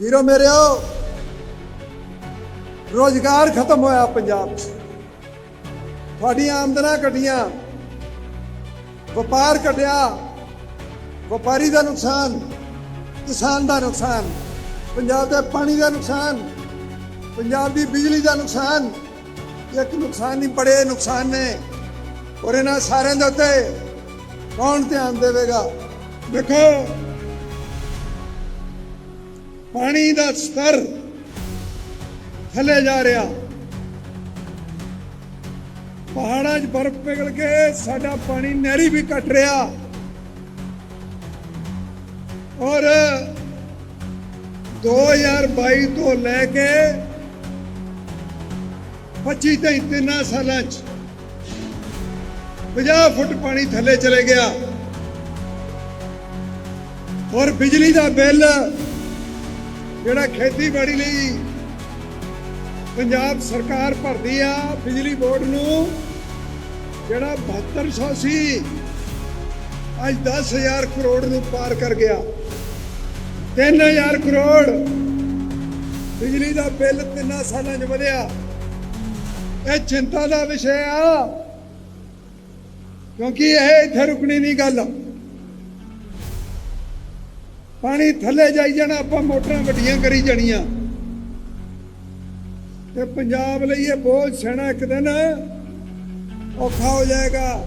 ਵੀਰੋ ਮੇਰਿਓ ਰੋਜ਼ਗਾਰ ਖਤਮ ਹੋਇਆ ਪੰਜਾਬ 'ਚ। ਤੁਹਾਡੀਆਂ ਆਮਦਨਾਂ ਘਟੀਆਂ। ਵਪਾਰ ਘਟਿਆ। ਵਪਾਰੀ ਦਾ ਨੁਕਸਾਨ, ਕਿਸਾਨ ਦਾ ਨੁਕਸਾਨ, ਪੰਜਾਬ ਦੇ ਪਾਣੀ ਦਾ ਨੁਕਸਾਨ, ਪੰਜਾਬ ਦੀ ਬਿਜਲੀ ਦਾ ਨੁਕਸਾਨ। ਇੱਕ ਨੁਕਸਾਨ ਨਹੀਂ, ਬੜੇ ਨੁਕਸਾਨ ਨੇ। ਔਰ ਇਹਨਾਂ ਸਾਰਿਆਂ ਦੇ ਉੱਤੇ ਕੌਣ ਧਿਆਨ ਦੇਵੇਗਾ? ਦੇਖੋ ਪਾਣੀ ਦਾ ਸਤਰ ਥੱਲੇ ਜਾ ਰਿਹਾ। ਪਹਾੜਾਂ 'ਚ ਬਰਫ਼ ਪਿਘਲ ਕੇ ਸਾਡਾ ਪਾਣੀ ਨਹਿਰੀ ਵੀ ਘਟ ਰਿਹਾ। ਔਰ 2022 ਤੋਂ ਲੈ ਕੇ 25 ਤੇ ਤਿੰਨਾਂ ਸਾਲਾਂ 'ਚ 50 ਫੁੱਟ ਪਾਣੀ ਥੱਲੇ ਚਲੇ ਗਿਆ। ਔਰ ਬਿਜਲੀ ਦਾ ਬਿੱਲ ਜਿਹੜਾ ਖੇਤੀਬਾੜੀ ਲਈ ਪੰਜਾਬ ਸਰਕਾਰ ਭਰਦੀ ਆ, ਬਿਜਲੀ ਬੋਰਡ ਨੂੰ, ਜਿਹੜਾ 7200 ਸੀ ਅੱਜ 10000 ਕਰੋੜ ਨੂੰ ਪਾਰ ਕਰ ਗਿਆ। 3000 ਕਰੋੜ ਬਿਜਲੀ ਦਾ ਬਿੱਲ ਤਿੰਨਾਂ ਸਾਲਾਂ 'ਚ ਵਧਿਆ। ਇਹ ਚਿੰਤਾ ਦਾ ਵਿਸ਼ਾ ਆ, ਕਿਉਂਕਿ ਇਹ ਇੱਥੇ ਰੁਕਣੀ ਨਹੀਂ ਗੱਲ। ਪਾਣੀ ਥੱਲੇ ਜਾਈ ਜਾਣਾ, ਆਪਾਂ ਮੋਟਰਾਂ ਵੱਡੀਆਂ ਕਰੀ ਜਾਣੀਆਂ। ਤੇ ਪੰਜਾਬ ਲਈ ਇਹ ਬੋਝ ਸਹਿਣਾ ਇੱਕ ਦਿਨ ਔਖਾ ਹੋ ਜਾਏਗਾ।